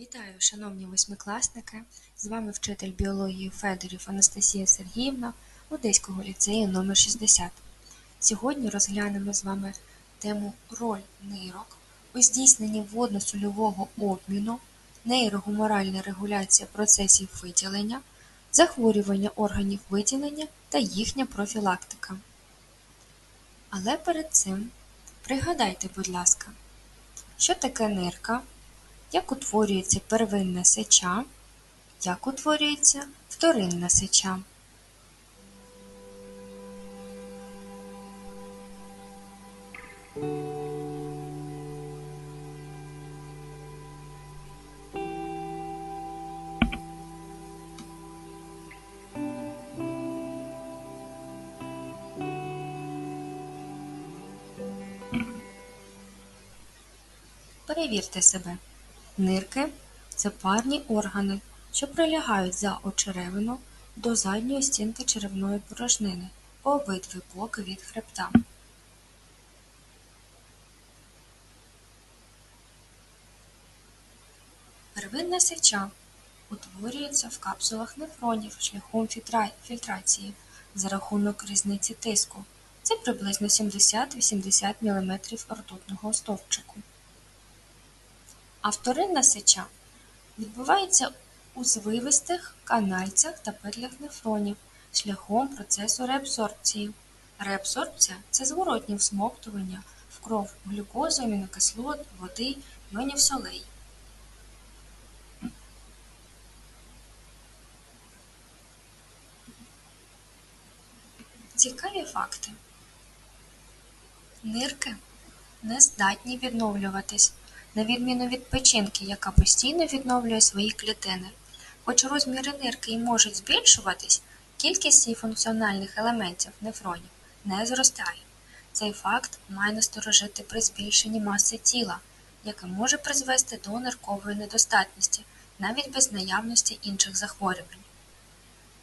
Вітаю, шановні восьмикласники! З вами вчитель біології Федорів Анастасія Сергіївна Одеського ліцею номер 60 Сьогодні розглянемо з вами тему роль нирок у здійсненні водно-сольового обміну, нейрогуморальна регуляція процесів виділення, захворювання органів виділення та їхня профілактика. Але перед цим пригадайте, будь ласка, що таке нирка? Як утворюється первинна сеча, як утворюється вторинна сеча. Перевірте себе. Нирки це парні органи, що прилягають за очеревину до задньої стінки черевної порожнини по обидві боки від хребта. Первинна сеча утворюється в капсулах нефронів шляхом фільтрації за рахунок різниці тиску. Це приблизно 70-80 мм ртутного стовпчику. Вторинна сеча відбувається у звивистих канальцях та петлях нефронів шляхом процесу реабсорбції. Реабсорбція це зворотнє всмоктування в кров глюкози, амінокислот, води, йонів солей. Цікаві факти. Нирки не здатні відновлюватись на відміну від печінки, яка постійно відновлює свої клітини. Хоч розміри нирки й можуть збільшуватись, кількість її функціональних елементів нефронів не зростає. Цей факт має насторожити при збільшенні маси тіла, яке може призвести до ниркової недостатності, навіть без наявності інших захворювань.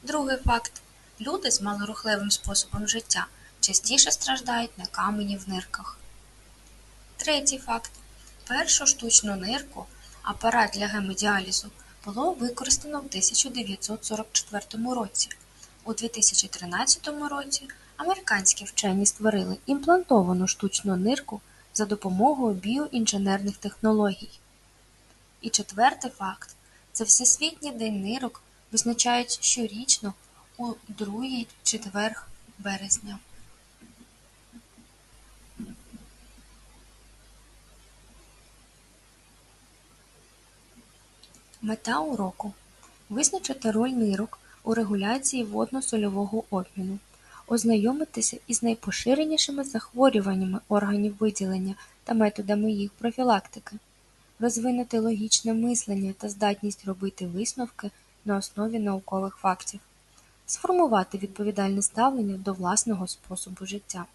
Другий факт люди з малорухливим способом життя частіше страждають на камені в нирках. Третій факт Першу штучну нирку, апарат для гемодіалізу, було використано в 1944 році. У 2013 році американські вчені створили імплантовану штучну нирку за допомогою біоінженерних технологій. І четвертий факт це Всесвітній день нирок визначають щорічно у другий четверг березня. Мета уроку визначити роль нирок у регуляції водно-сольового обміну, ознайомитися із найпоширенішими захворюваннями органів виділення та методами їх профілактики, розвинути логічне мислення та здатність робити висновки на основі наукових фактів, сформувати відповідальне ставлення до власного способу життя.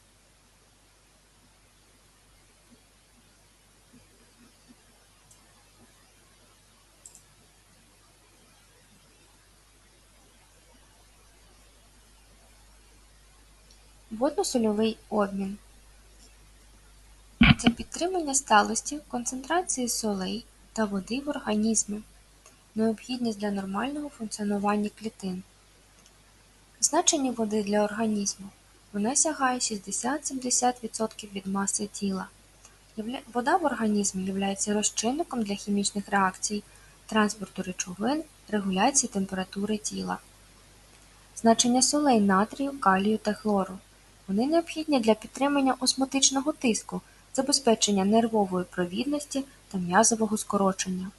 Водно-сольовий обмін це підтримання сталості концентрації солей та води в організмі, необхідність для нормального функціонування клітин. Значення води для організму вона сягає 60-70% від маси тіла. Вода в організмі є розчинником для хімічних реакцій, транспорту речовин, регуляції температури тіла. Значення солей натрію, калію та хлору. Вони необхідні для підтримання осмотичного тиску, забезпечення нервової провідності та м'язового скорочення.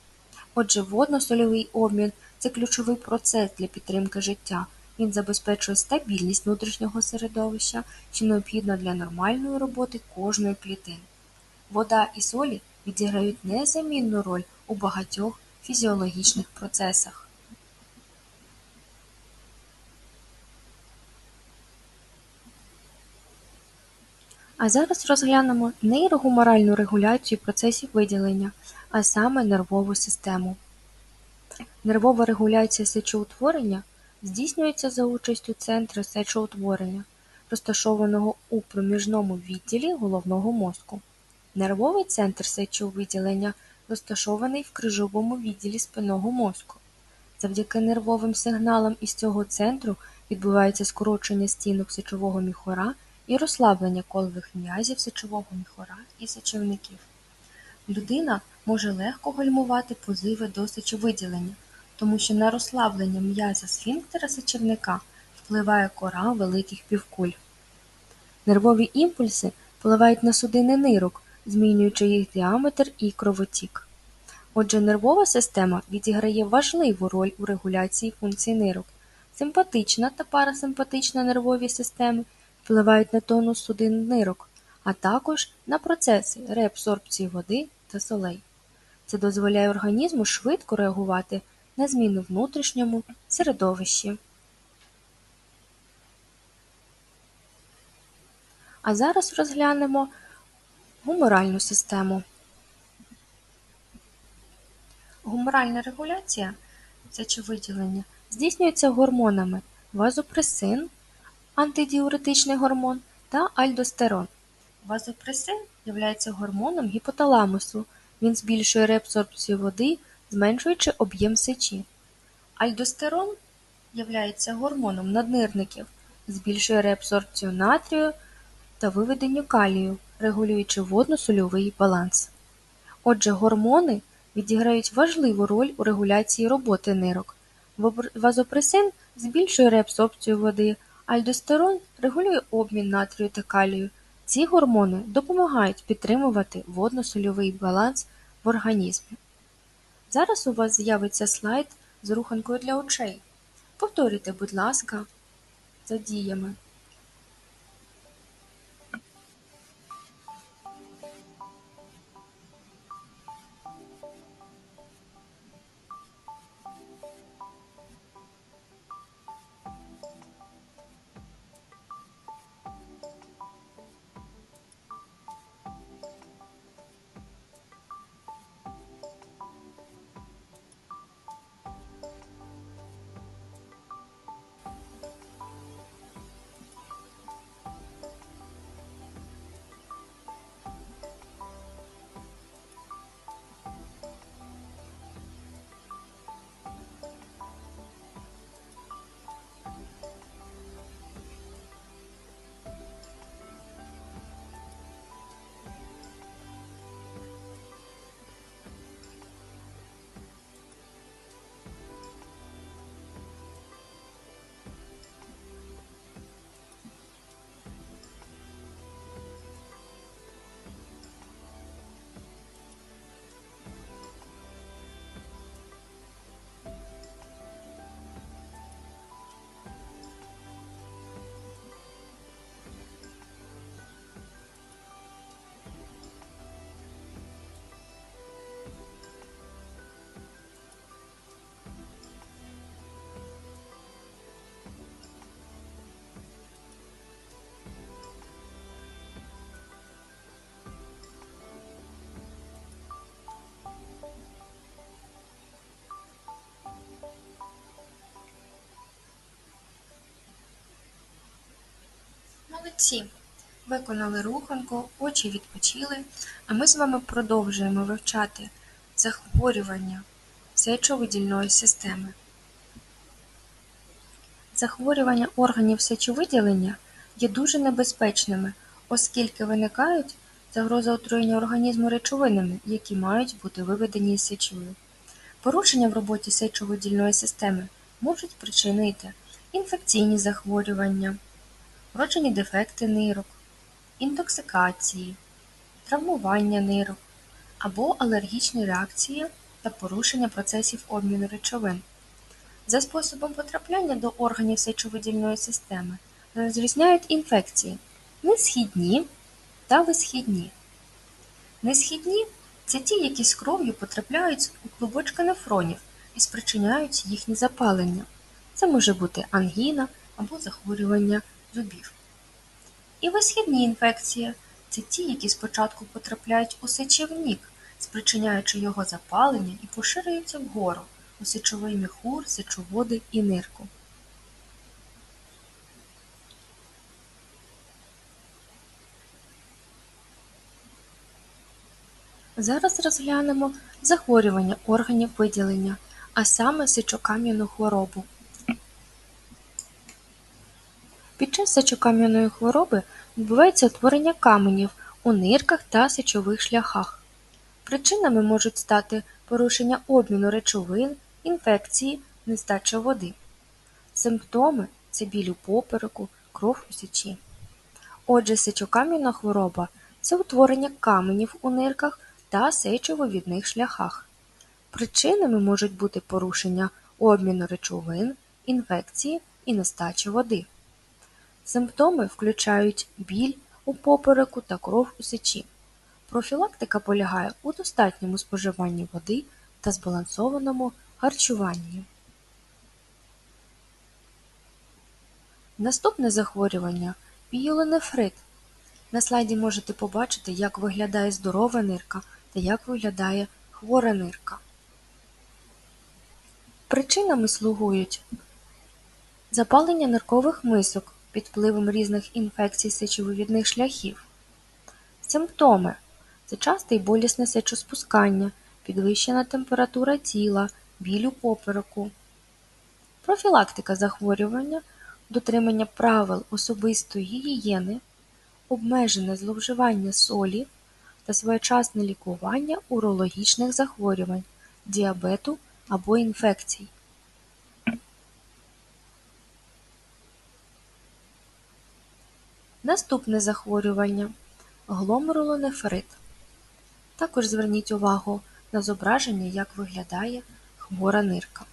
Отже, водно-сольовий обмін це ключовий процес для підтримки життя. Він забезпечує стабільність внутрішнього середовища, що необхідно для нормальної роботи кожної клітини. Вода і солі відіграють незамінну роль у багатьох фізіологічних процесах. А зараз розглянемо нейрогуморальну регуляцію процесів виділення, а саме нервову систему. Нервова регуляція сечоутворення здійснюється за участю центру сечоутворення, розташованого у проміжному відділі головного мозку. Нервовий центр сечовиділення розташований в крижовому відділі спинного мозку. Завдяки нервовим сигналам із цього центру відбувається скорочення стінок сечового міхора і розслаблення колових м'язів сечового міхора і сечівників. Людина може легко гальмувати позиви до сечовиділення, тому що на розслаблення м'яза сфінктера сечівника впливає кора великих півкуль. Нервові імпульси впливають на судини нирок, змінюючи їх діаметр і кровотік. Отже, нервова система відіграє важливу роль у регуляції функцій нирок. Симпатична та парасимпатична нервові системи впливають на тонус судин нирок, а також на процеси реабсорбції води та солей. Це дозволяє організму швидко реагувати на зміни в внутрішньому середовищі. А зараз розглянемо гуморальну систему. Гуморальна регуляція сечовиділення здійснюється гормонами вазопресин, антидіуретичний гормон та альдостерон. Вазопресин є гормоном гіпоталамусу. Він збільшує реабсорбцію води, зменшуючи об'єм сечі. Альдостерон є гормоном наднирників, збільшує реабсорбцію натрію та виведення калію, регулюючи водно-сольовий баланс. Отже, гормони відіграють важливу роль у регуляції роботи нирок. Вазопресин збільшує реабсорбцію води, альдостерон регулює обмін натрію та калію. Ці гормони допомагають підтримувати водно-сольовий баланс в організмі. Зараз у вас з'явиться слайд з руханкою для очей. Повторюйте, будь ласка, за діями. Молодці! Виконали руханку, очі відпочили, а ми з вами продовжуємо вивчати захворювання сечовидільної системи. Захворювання органів сечовиділення є дуже небезпечними, оскільки виникають загроза отруєння організму речовинами, які мають бути виведені із сечовою. Порушення в роботі сечовидільної системи можуть спричинити інфекційні захворювання вроджені дефекти нирок, інтоксикації, травмування нирок або алергічні реакції та порушення процесів обміну речовин. За способом потрапляння до органів сечовидільної системи розрізняють інфекції несхідні та висхідні. Несхідні це ті, які з кров'ю потрапляють у клубочки нефронів і спричиняють їхнє запалення. Це може бути ангіна або захворювання зубів. І висхідні інфекції це ті, які спочатку потрапляють у сечівнік, спричиняючи його запалення і поширюються вгору у сечовий міхур, сечоводи і нирку. Зараз розглянемо захворювання органів виділення, а саме сечокам'яну хворобу. Під час сечокам'яної хвороби відбувається утворення каменів у нирках та сечових шляхах. Причинами можуть стати порушення обміну речовин, інфекції, нестача води. Симптоми це біль у попереку, кров у сечі. Отже, сечокам'яна хвороба це утворення каменів у нирках та сечововідних шляхах. Причинами можуть бути порушення обміну речовин, інфекції і нестача води. Симптоми включають біль у попереку та кров у сечі. Профілактика полягає у достатньому споживанні води та збалансованому харчуванні. Наступне захворювання пієлонефрит. На слайді можете побачити, як виглядає здорова нирка та як виглядає хвора нирка. Причинами слугують запалення ниркових мисок під впливом різних інфекцій сечовивідних шляхів, симптоми. Це часте і болісне сечоспускання, підвищена температура тіла, біль у попереку, профілактика захворювання, дотримання правил особистої гігієни, обмежене зловживання солі та своєчасне лікування урологічних захворювань, діабету або інфекцій. Наступне захворювання гломерулонефрит. Також зверніть увагу на зображення, як виглядає хвора нирка.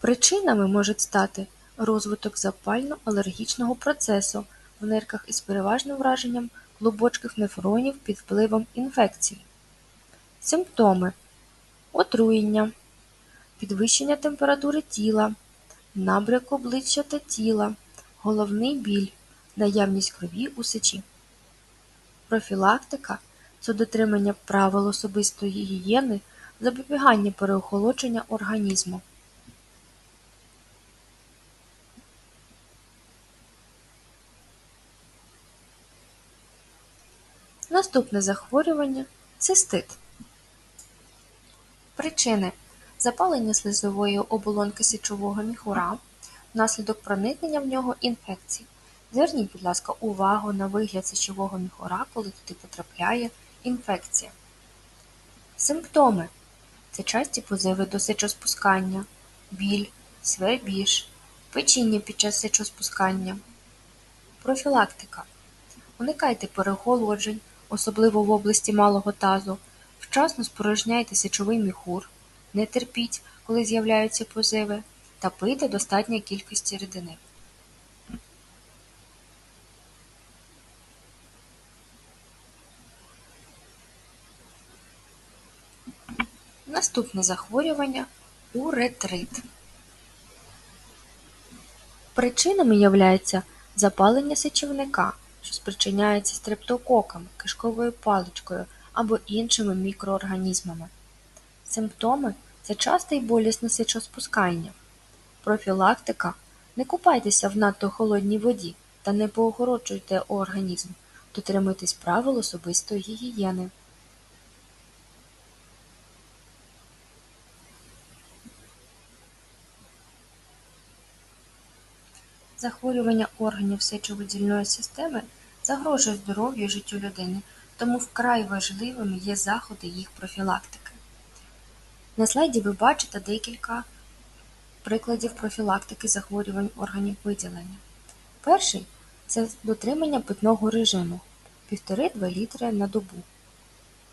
Причинами можуть стати розвиток запально-алергічного процесу в нирках із переважним враженням клубочків нефронів під впливом інфекцій. Симптоми отруєння, підвищення температури тіла, набряк обличчя та тіла, головний біль, наявність крові у сечі. Профілактика це дотримання правил особистої гігієни, запобігання переохолодження організму. Наступне захворювання цистит. Причини запалення слизової оболонки сечового міхура внаслідок проникнення в нього інфекцій. Зверніть, будь ласка, увагу на вигляд сечового міхура, коли туди потрапляє інфекція. Симптоми це часті позиви до сечоспускання, біль, свербіж, печіння під час сечоспускання. Профілактика. Уникайте переголоджень, особливо в області малого тазу. Вчасно спорожняйте сечовий міхур, не терпіть, коли з'являються позиви, та пийте достатньої кількості рідини. Наступне захворювання уретрит. Причинами являється запалення сечівника, що спричиняється стрептококами, кишковою паличкою або іншими мікроорганізмами. Симптоми це часте і болісне сечоспускання. Профілактика не купайтеся в надто холодній воді та не поохороджуйте організм, дотримуйтесь правил особистої гігієни. Захворювання органів сечовидільної системи загрожує здоров'ю і життю людини, тому вкрай важливими є заходи їх профілактики. На слайді ви бачите декілька прикладів профілактики захворювань органів виділення. Перший це дотримання питного режиму 1,5-2 літри на добу.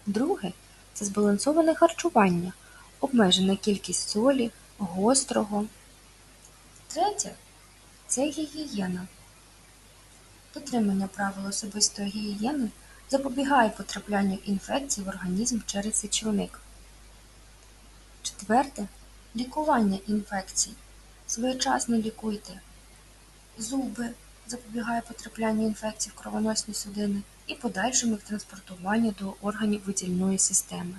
Друге це збалансоване харчування, обмежена кількість солі, гострого. Третє це гігієна. Дотримання правил особистої гігієни запобігає потраплянню інфекцій в організм через сечовник. Четверте лікування інфекцій. Своєчасно лікуйте зуби, запобігає потраплянню інфекцій в кровоносні судини і подальшому їх транспортуванню до органів видільної системи.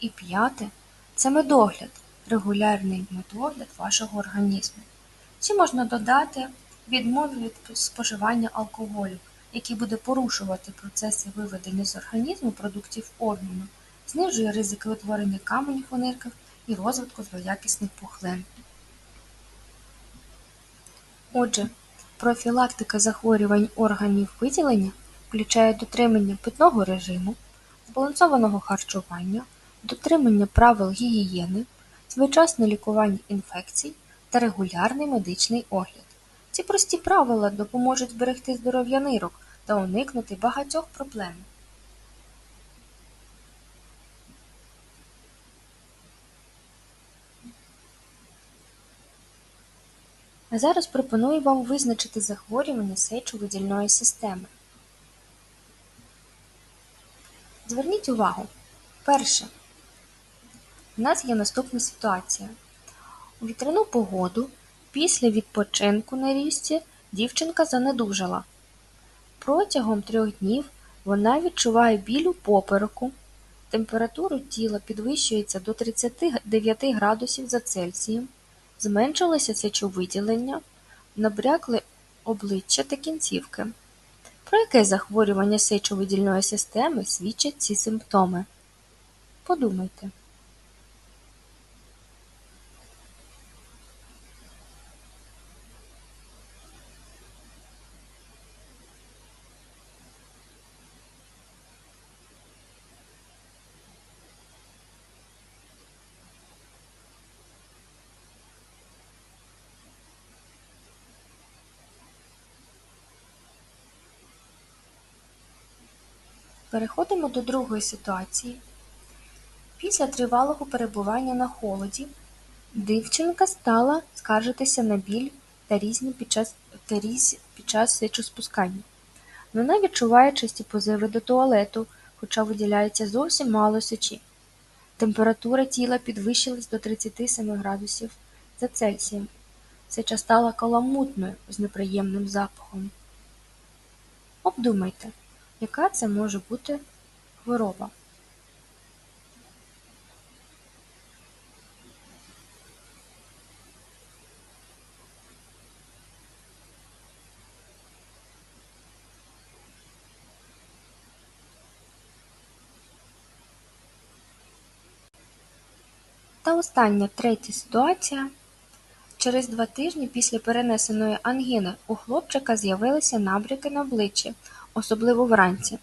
І п'яте це медогляд, регулярний медогляд вашого організму. Чи можна додати відмови від споживання алкоголю, який буде порушувати процеси виведення з організму продуктів обміну, знижує ризики утворення каменів у нирках і розвитку злоякісних пухлин. Отже, профілактика захворювань органів виділення включає дотримання питного режиму, збалансованого харчування, дотримання правил гігієни, своєчасне лікування інфекцій та регулярний медичний огляд. Ці прості правила допоможуть зберегти здоров'я нирок та уникнути багатьох проблем. А зараз пропоную вам визначити захворювання сечовидільної системи. Зверніть увагу. Перше. У нас є наступна ситуація. Вітряну погоду після відпочинку на річці дівчинка занедужала. Протягом трьох днів вона відчуває біль у попереку, температура тіла підвищується до 39 градусів за Цельсієм, зменшилося сечовиділення, набрякли обличчя та кінцівки. Про яке захворювання сечовидільної системи свідчать ці симптоми? Подумайте. Переходимо до другої ситуації. Після тривалого перебування на холоді дівчинка стала скаржитися на біль та різні під час, та різ під час сечоспускання. Вона відчуває часті позиви до туалету, хоча виділяється зовсім мало сечі. Температура тіла підвищилась до 37 градусів за Цельсієм. Сеча стала каламутною з неприємним запахом. Обдумайте, яка це може бути хвороба. Та остання третя ситуація. Через два тижні після перенесеної ангіни у хлопчика з'явилися набряки на обличчі, особливо вранці.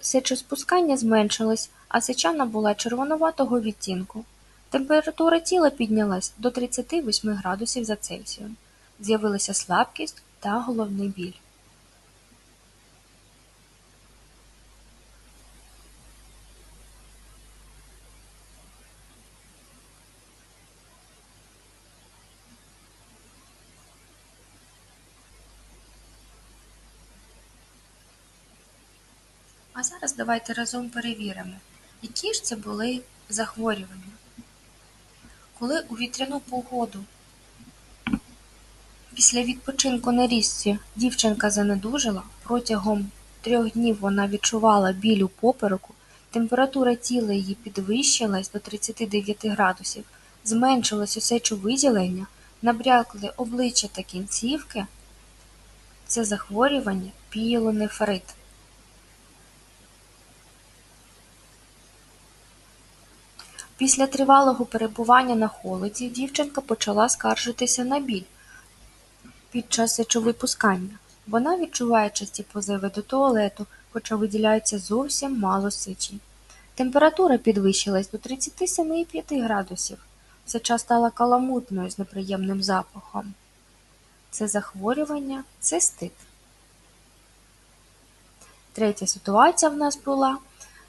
Сечоспускання зменшилось, а сичана була червонуватого відтінку. Температура тіла піднялась до 38 градусів за Цельсієм. З'явилася слабкість та головний біль. А зараз давайте разом перевіримо, які ж це були захворювання. Коли у вітряну погоду після відпочинку на річці дівчинка занедужила, протягом трьох днів вона відчувала біль у попереку, температура тіла її підвищилась до 39 градусів, зменшилось сечовиділення, набрякли обличчя та кінцівки, це захворювання пієлонефрит. Після тривалого перебування на холоді дівчинка почала скаржитися на біль під час сечовипускання. Вона відчуває часті позиви до туалету, хоча виділяється зовсім мало сечі. Температура підвищилась до 37,5 градусів. Сеча стала каламутною з неприємним запахом. Це захворювання цистит. Третя ситуація в нас була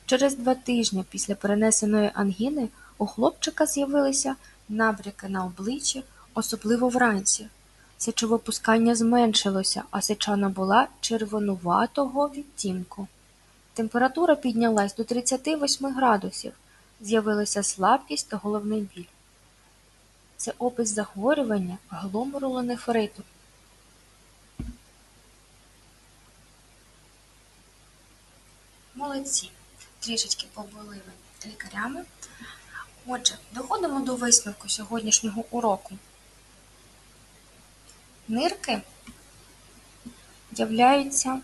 Через два тижні після перенесеної ангіни у хлопчика з'явилися набряки на обличчі, особливо вранці. Сечовипускання зменшилося, а сеча набула червонуватого відтінку. Температура піднялась до 38 градусів, з'явилася слабкість та головний біль. Це опис захворювання гломерулонефриту. Молодці трішечки побули лікарями. Отже, доходимо до висновку сьогоднішнього уроку. Нирки являються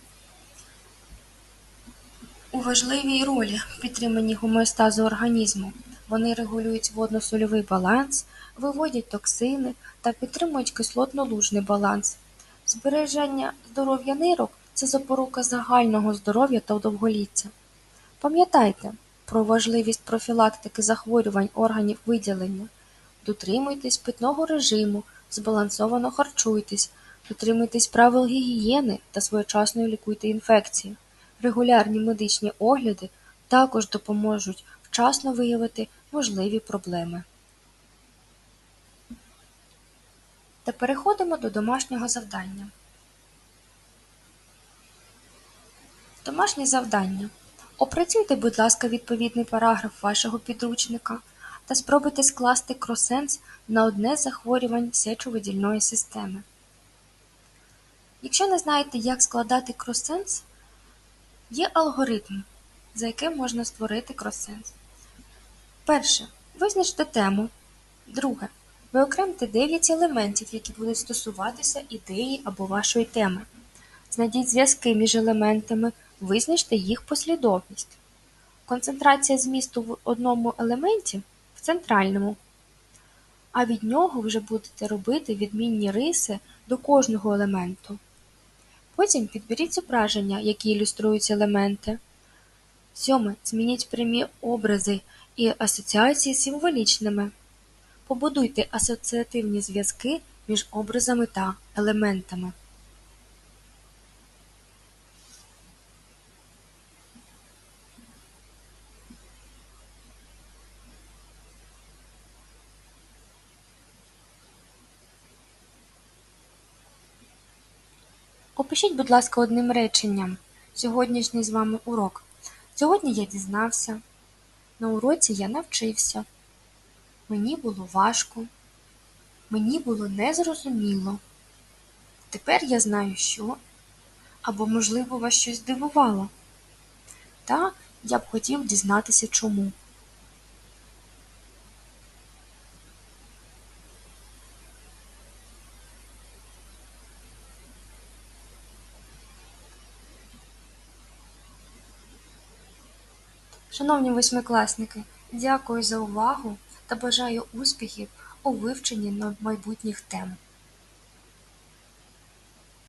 у важливій ролі в підтриманні гомеостазу організму. Вони регулюють водно-сольовий баланс, виводять токсини та підтримують кислотно-лужний баланс. Збереження здоров'я нирок це запорука загального здоров'я та довголіття. Пам'ятайте про важливість профілактики захворювань органів виділення. Дотримуйтесь питного режиму, збалансовано харчуйтесь, дотримуйтесь правил гігієни та своєчасно лікуйте інфекції. Регулярні медичні огляди також допоможуть вчасно виявити можливі проблеми. Та переходимо до домашнього завдання. Домашнє завдання. Опрацюйте, будь ласка, відповідний параграф вашого підручника та спробуйте скласти кросенс на одне з захворювань сечовидільної системи. Якщо не знаєте, як складати кросенс, є алгоритм, за яким можна створити кросенс. Перше. Визначте тему. Друге. Виокремте 9 елементів, які будуть стосуватися ідеї або вашої теми. Знайдіть зв'язки між елементами, визначте їх послідовність. Концентрація змісту в одному елементі в центральному, а від нього вже будете робити відмінні риси до кожного елементу. Потім підберіть зображення, які ілюструють елементи. Сьоме. Змініть прямі образи і асоціації символічними. Побудуйте асоціативні зв'язки між образами та елементами. Опишіть, будь ласка, одним реченням сьогоднішній з вами урок. Сьогодні я дізнався. На уроці я навчився. Мені було важко. Мені було незрозуміло. Тепер я знаю, що. Або, можливо, вас щось здивувало. Та я б хотів дізнатися чому. Шановні восьмикласники, дякую за увагу та бажаю успіхів у вивченні майбутніх тем.